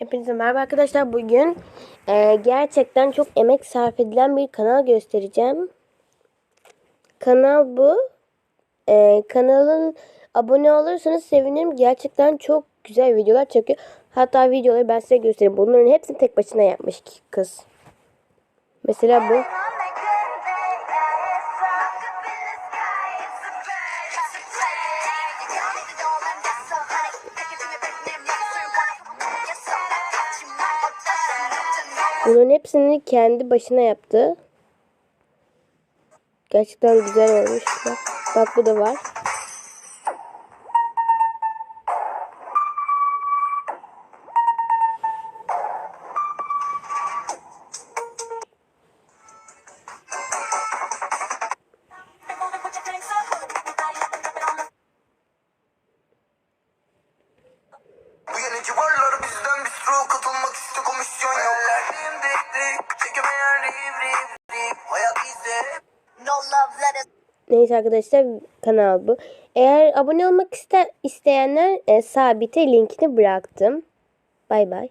Hepinize merhaba arkadaşlar. Bugün e, gerçekten çok emek sarf edilen bir kanal göstereceğim. Kanal bu. E, kanalın abone olursanız sevinirim. Gerçekten çok güzel videolar çekiyor. Hatta videoları ben size göstereyim. Bunların hepsini tek başına yapmış kız. Mesela bu. Bunun hepsini kendi başına yaptı. Gerçekten güzel olmuş. Bak, bak bu da var. Neyse arkadaşlar kanal bu. Eğer abone olmak iste isteyenler e, sabite linkini bıraktım. Bay bay.